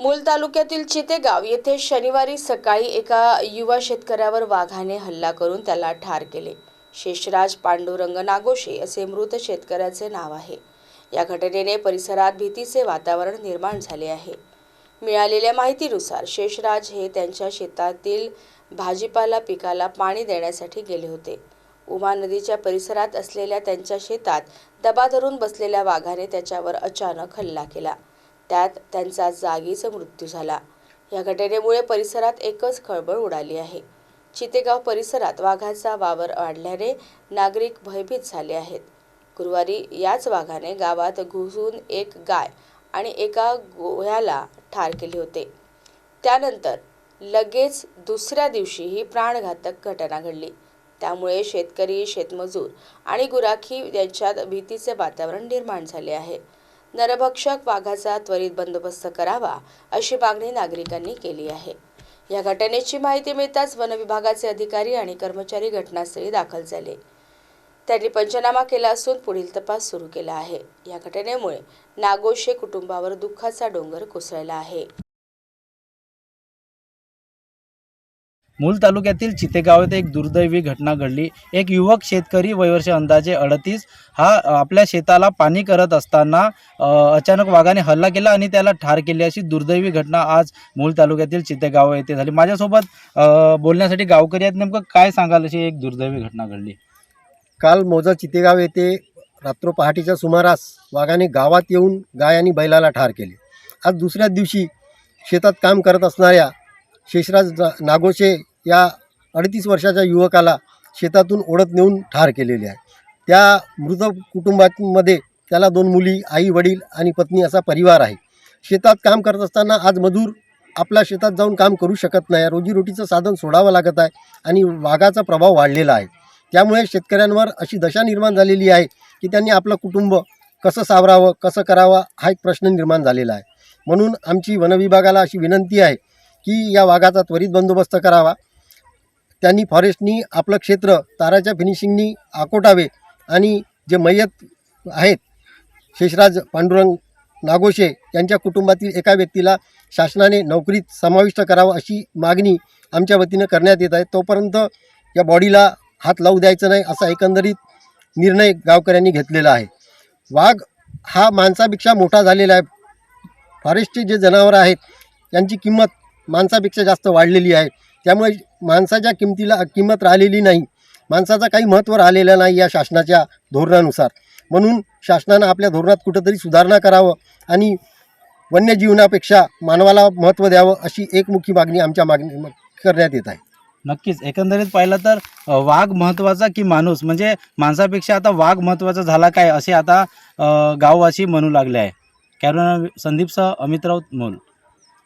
मूल तालुक्यातील चितेगाव येथे शनिवारी सकाळी एका युवा शेतकऱ्यावर वाघाने हल्ला करून त्याला ठार केले. शेषराज पांडुरंग नागोशे असे मृत शेतकऱ्याचे नाव आहे. या घटनेने परिसरात भीतीचे वातावरण निर्माण झाले आहे. मिळालेल्या माहितीनुसार शेषराज हे त्यांच्या शेतातील भाजीपाला पिकाला पाणी देण्यासाठी गेले होते. उमा नदीच्या परिसरात असलेल्या त्यांच्या शेतात दबा धरून बसलेल्या वाघाने त्याच्यावर अचानक हल्ला केला. त्यात त्यांचा जागीच मृत्यू झाला. या घटनेमुळे परिसरात एकच खळबळ उडाली आहे. चितेगाव परिसरात वाघाचा वावर वाढल्याने नागरिक भयभीत झाले आहेत. गुरुवारी याच वाघाने गावात घुसून एक गाय आणि एका गोह्याला ठार केले होते. त्यानंतर लगेच दुसऱ्या दिवशी ही प्राणघातक घटना घडली. त्यामुळे शेतकरी शेतमजूर आणि गुराखी यांच्यात भीतीचे वातावरण निर्माण झाले आहे. नरभक्षक वाघाचा त्वरित बंदोबस्त करावा अशी मागणी नागरिकांनी केली आहे. या घटनेची माहिती मिळताच वनविभागाचे अधिकारी आणि कर्मचारी घटनास्थळी दाखल झाले. त्यांनी पंचनामा केला असून पुढील तपास सुरू केला आहे. या घटनेमुळे नागोशे कुटुंबावर दुःखाचा डोंगर कोसळला आहे. मूल तालुक्यातील चितेगाव येथे एक दुर्दैवी घटना घडली. एक युवक शेतकरी वयवर्ष अंदाजे अडतीस हा आपल्या शेताला पाणी करत असताना अचानक वाघाने हल्ला केला आणि त्याला ठार केली अशी दुर्दैवी घटना आज मूल तालुक्यातील चितेगाव येथे झाली. माझ्यासोबत बोलण्यासाठी गावकरी आहेत. नेमकं काय सांगाल अशी एक दुर्दैवी घटना घडली? काल मोजा चितेगाव येथे रात्र पहाटेच्या सुमारास वाघाने गावात येऊन गाय आणि बैलाला ठार केले. आज दुसऱ्याच दिवशी शेतात काम करत असणाऱ्या शेषराज नागोशे या अडतीस वर्षाच्या युवकाला शेतातून ओढत नेऊन ठार केलेले आहे. त्या मृत कुटुंबामध्ये त्याला दोन मुली आई वडील आणि पत्नी असा परिवार आहे. शेतात काम करत असताना आज मजूर आपल्या शेतात जाऊन काम करू शकत नाही. रोजीरोटीचं साधन सोडावं लागत आहे आणि वाघाचा प्रभाव वाढलेला आहे. त्यामुळे शेतकऱ्यांवर अशी दशा निर्माण झालेली आहे की त्यांनी आपलं कुटुंब कसं सावरावं कसं करावं हा एक प्रश्न निर्माण झालेला आहे. म्हणून आमची वनविभागाला अशी विनंती आहे की या वाघाचा त्वरित बंदोबस्त करावा. त्यांनी फॉरेस्टनी आपलं क्षेत्र ताराच्या फिनिशिंगनी आकोटावे आणि जे मयत आहेत शेषराज पांडुरंग नागोशे यांच्या कुटुंबातील एका व्यक्तीला शासनाने नोकरीत समाविष्ट करावं अशी मागणी आमच्या वतीनं करण्यात येत आहे. तोपर्यंत या बॉडीला हात लावू द्यायचं नाही असा एकंदरीत निर्णय गावकऱ्यांनी घेतलेला आहे. वाघ हा माणसापेक्षा मोठा झालेला आहे. फॉरेस्टचे जे जनावरं आहेत यांची किंमत माणसापेक्षा जास्त वाढलेली आहे. त्यामुळे माणसाच्या किमतीला किंमत राहिलेली नाही. माणसाचा काही महत्त्व राहिलेलं नाही या शासनाच्या धोरणानुसार. म्हणून शासनानं आपल्या धोरणात कुठंतरी सुधारणा करावं आणि वन्यजीवनापेक्षा मानवाला महत्त्व द्यावं अशी एकमुखी मागणी आमच्या मागणी करण्यात येत आहे. नक्कीच. एकंदरीत पाहिलं तर वाघ महत्त्वाचा की माणूस? म्हणजे माणसापेक्षा आता वाघ महत्त्वाचा झाला काय असे आता गाववासी म्हणू लागले आहे. कॅरोना संदीपसह अमित राऊत मोल.